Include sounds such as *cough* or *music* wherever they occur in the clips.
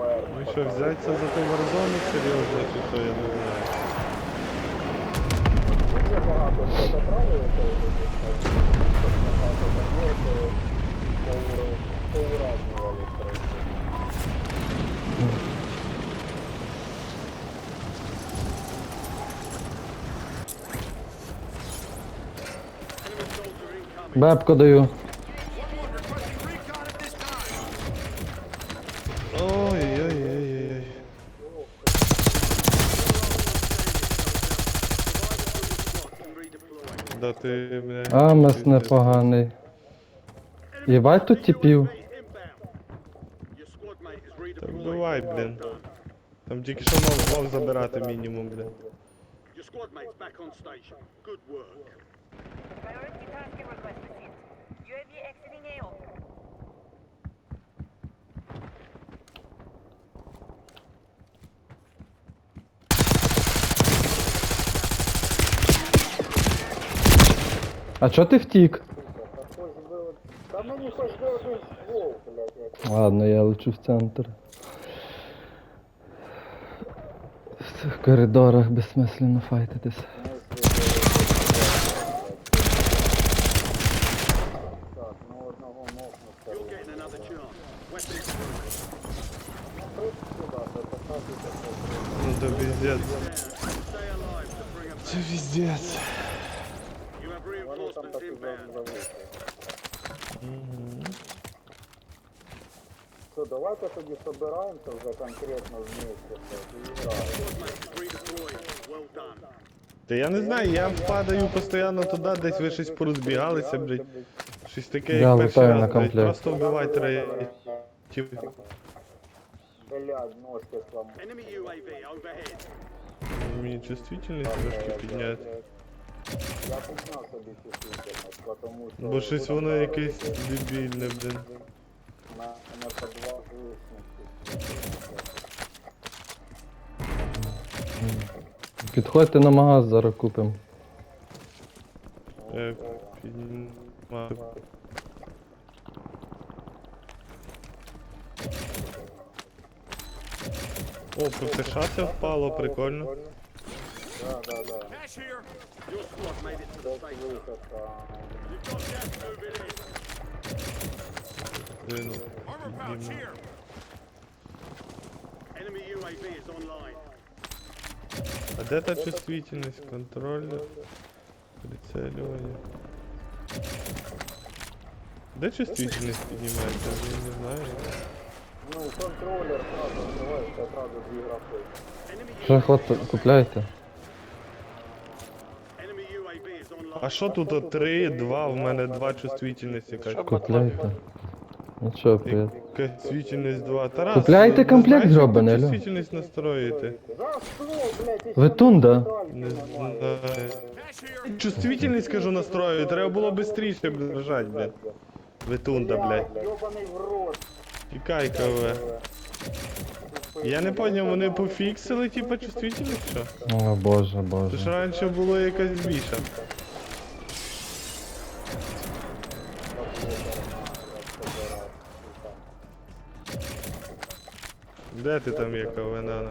Ну що, взяться за ту варзону серйозно, чи що, я не знаю. Дуже багато хто забрали це багато таблеток, поуражнювали трохи. Бебку даю. Ой-ой-ой-ой. Да ти, бля. Амес непоганий. Єбать тут тіпів. Так бувай, блін. Там тільки що мав, мав забирати мінімум, блін. Your squad mates back on station. Good work. Priority tasking request received. UAV exiting AO. А чо ти втік? Та мені хоч би ствол, блядь, Ладно, я лечу в центр. В цих коридорах безсмислено файтитись. так, ну одного мокну getting another chance. Weapons Ну то піздець. down. Stay alive to bring them Це back. Вони там reinforcements таки inbound. зависли. Давайте тоді собираємося вже конкретно вместе і граємо. Та я не знаю, я падаю постійно туди, десь ви щось порозбігалися, блядь. Щось таке, Я як перший лутаю раз, блядь, комплект. просто вбивай треба. Ті- Блядь, ножки сломали. Enemy UAV overhead. Мені чувствительність трошки підняти. Я підняв собі чувствительність, тому що... Бо щось воно якесь дебільне, блін. На, на по два висновки. Підходьте на магаз, зараз купимо. Як піднімати. О, ПТШ впало, прикольно. Да, да, да. Cash here. Your squad made it to the Десь safe zone. висадка. You've got gas moving in. Блін, Armor pouch підніму. here. Enemy UAV is online. А де та чувствительність? Контроль, прицелювання. Де чувствительність піднімається? Я не знаю. Ну, контроллер сразу открывается, сразу две графы. Enemy Що UAV хват... купляйте? А що тут от 3, 2, в мене 2 чувствительність якась. Купляйте. Ну що, привіт. Чувствительність 2. Тарас, Купляйте комплект знаєш, зроблений, алло? Чувствительність настроїти. Ви тунда? Не знаю. Чувствительність, кажу, настрою. Треба було швидше бежать, блядь. Витунда, блядь. Ёбаный в рот. Тікай, КВ. Я не поняв, вони пофіксили, типа, чувствительність, що? О боже, Тож боже. раніше було якась більша. Де ти там є КВНана?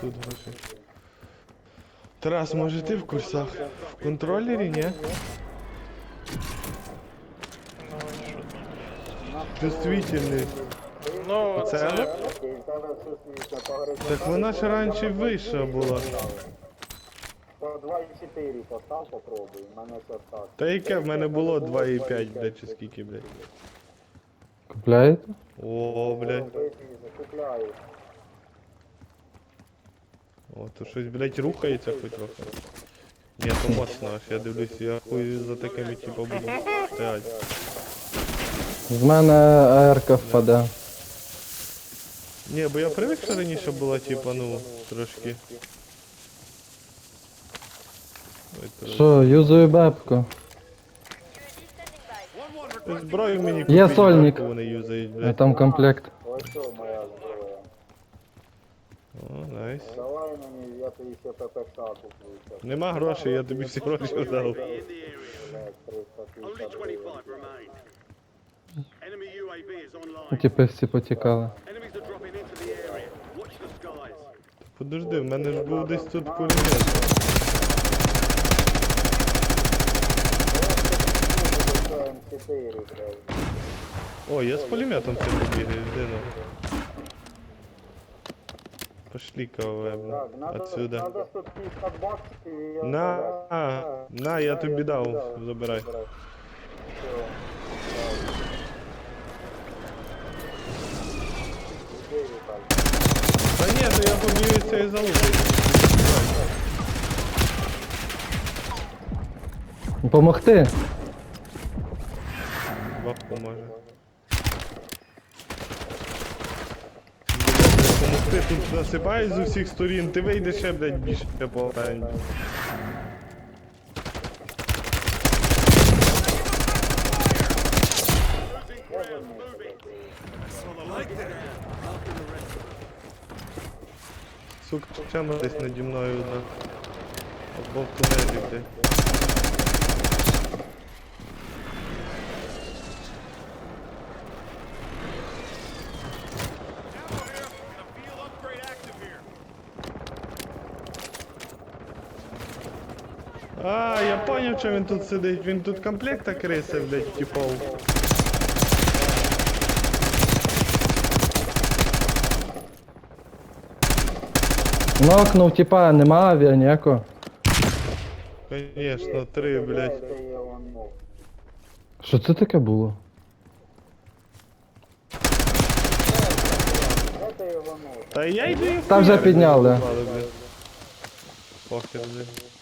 Тут гроші. Тарас, може ти в курсах? В контролері, ні? Чувствительність. Ну, Це це? Так вона ж раніше вища була. По 2,4 постав, попробуй, в мене все так. Та яке в мене було 2,5, блядь, чи скільки, блядь. Купляєте? О, блядь. Закупляю. О, то щось, блядь, рухається хоч трохи. Ні, то моцно аж, я дивлюсь, я хуй за такими типу буду стоять. З мене АРК впаде. Ні, бо я привик, що раніше була, типа, ну, трошки. Ой, трошки. Що, юзую бебку. UAV. Зброю мені Є купіть, сольник. яку вони юзають, А блядь. там комплект. Моя. О, найс. Давай я куплю. щас. Нема грошей, я тобі всі гроші дав. UAV in the area. Блядь, 300 Only тисяч 25 remain. Enemy UAV is online. Ну, Типи всі потікали. Enemies are dropping into the area. Watch the skies. Подожди, в мене ж був десь тут пулемет. М4, блядь. О, я з пулеметом це побігаю, йди ну. Пошли КВМ Так, надо, отсюда. надо 150 баксів і я... На, на, я тобі дав, забирай. Все. Іди, Віталій. Та ні, то я побігаю цей залупить. Помогти? Бабку може. Помогти тут насипають з усіх сторін, ти вийдеш ще, блядь, більше. Moving. Сука, чема десь наді мною одна. Або в тунелі, блядь. А, я поняв, що він тут сидить. Він тут комплекта криси, блядь, типов. Нокнув, типа, нема авіа ніякого. Конечно, три, блядь. Що це таке було? Та я йду Та вже підняли. Похер, блядь.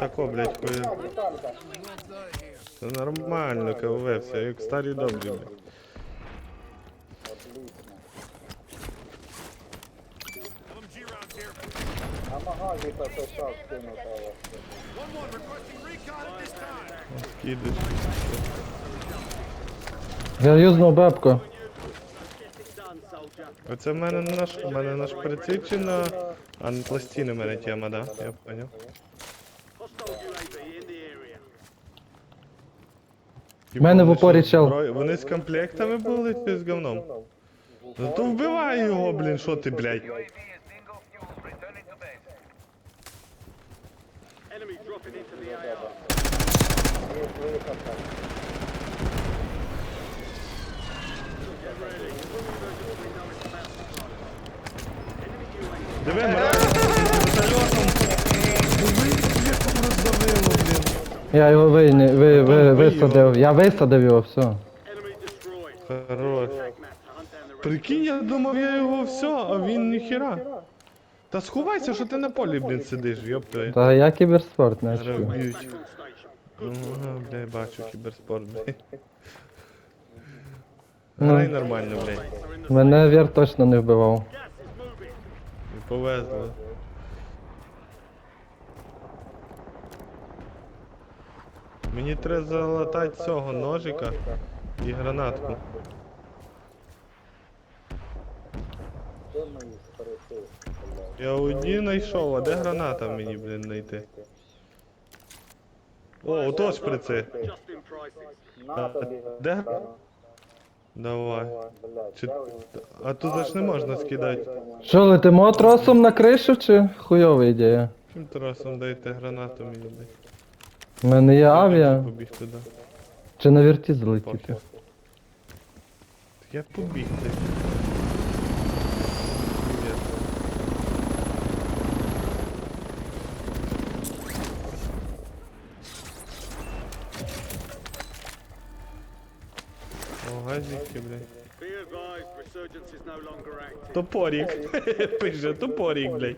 Отако, блядь, хуя. Це нормально, КВ, все, як старі добрі, блядь. Отлично. А магазі то це так кинута. Кидиш. Я юзнув бебку. Done, soldier. Оце в мене наш, у мене на шприці чи на... А на пластини в мене тема, да? Я поняв. Hostile UAV in the area. Типу, мене в вони упорі що, чел. Вони з комплектами були чи з говном? Ну то вбивай його, блін, що ти, блядь? Enemy dropping into the AR. Є виход там. Get ready. We know it's about to start. Enemy UAV. Диви, мразь, вертольотом. Диви, як там роздавило, блін. Я його вийни, ви, ви, висадив. Я висадив його, все. Хорош. Прикинь, я думав, я його все, а він ніхіра. Та сховайся, що ти на полі, блін, сидиш, йоптує. Та я кіберспорт не чую. Ну, бля, бачу кіберспорт, блядь. Ну. Грай нормально, блядь. Мене вір точно не вбивав. І повезло. Мені треба залатати цього ножика і гранатку. Я одні знайшов, а де граната мені, блін, знайти? О, ото шприци. Де? Давай. Чи... А тут аж не можна скидати. Що, летимо тросом на кришу чи хуйова ідея? Чим трасом дайте гранату мені дай. У мене є авіа. Побіг туди. Чи на вірті злетіти? Так я побіг ти. Привіт. О, газики, блядь. Топорик. *laughs* Пише, топорик, блядь.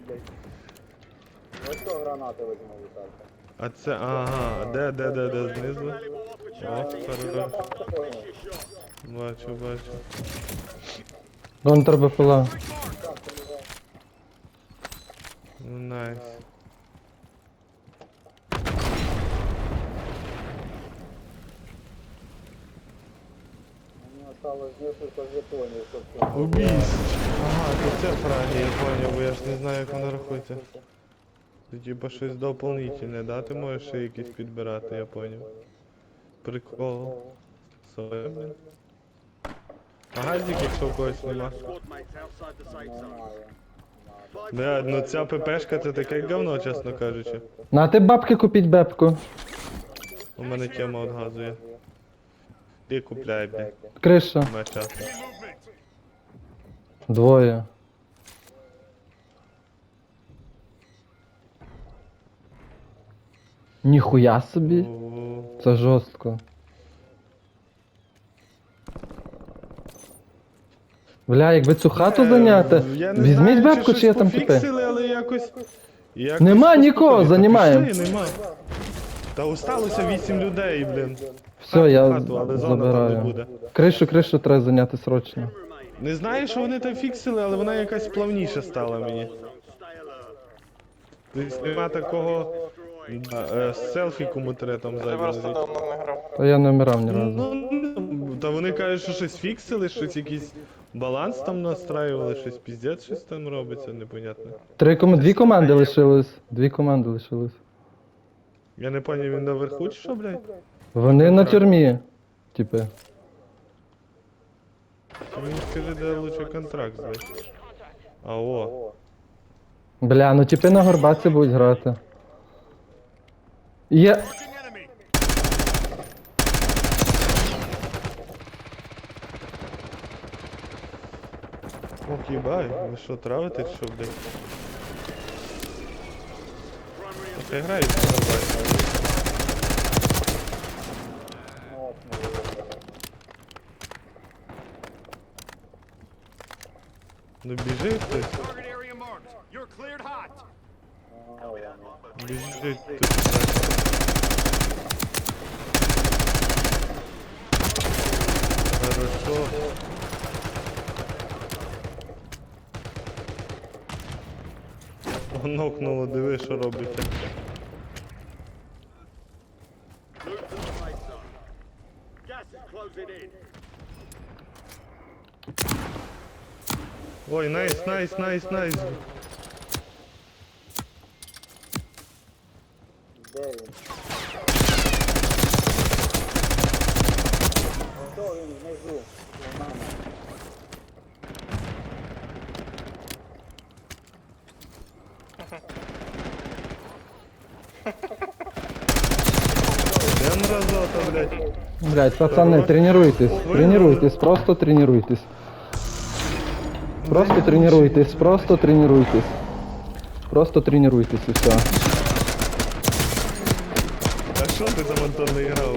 Ось що гранати візьму, Віталька. А це, ага, де, де, де, де, знизу? О, opportunity. хорош. Finish your shot. Бачу, бачу. Контр БПЛА. Ну, найс. осталось несколько жетонів, це Убійств. Ага, то це фраги, я поняв, бо я ж не знаю, як воно рахується. Це типа щось доповнительне, да? Ти можеш ще якісь підбирати, я поняв. Прикол. Соя, блін. А газик, якщо в когось нема. Бля, ну ця ППшка це таке говно, чесно кажучи. На ти бабки купіть бебку. У мене тема від газу є. Ти купляй, блін. Криша. Час. Двоє. Ніхуя собі. Це жорстко. Бля, якби цю хату зайняти, Е, я не візьміть знаю, бабку, чи щось там пофіксили, але якось... якось Нема поспокійно. нікого, Та займаємо. пішли, нема. Та осталося 8 людей, блін. Все, я Хату, але зона там не забираю. буде. Кришу, кришу треба зайняти срочно. Не знаю, що вони там фіксили, але вона якась плавніша стала мені. Тобто нема такого да, е, селфі кому треба там Ти просто лежить. давно не грав. Та я не вмирав ні разу. Ну, ну, та вони кажуть, що щось фіксили, щось якийсь баланс там настраювали, щось піздець, щось там робиться, непонятно. Три ком... Дві команди лишилось. Дві команди лишилось. Я не поняв, він наверху чи що, блядь? Вони на тюрмі. Типи. Ти мені скажи, де лучше контракт здати. А о. Бля, ну типи на горбаці будуть грати. Є. Ох, їбай, ви що, травите, що, блядь? Граєш на горбаті? Ну біжи хтось, Хорошо. Нокнуло, диви, що in. Ой, найс, найс, найс, найс. Де він? Хто він внизу? У мене. Де мразота, блядь? Блять, пацани, тренуйтесь, тренуйтесь, просто тренуйтесь. Просто тренуйтесь, просто тренуйтесь. Просто тренуйтесь і все. Що ти там Антон не грав?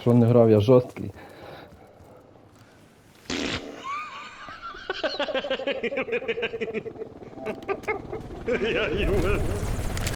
Що не грав, я жорсткий. Я їм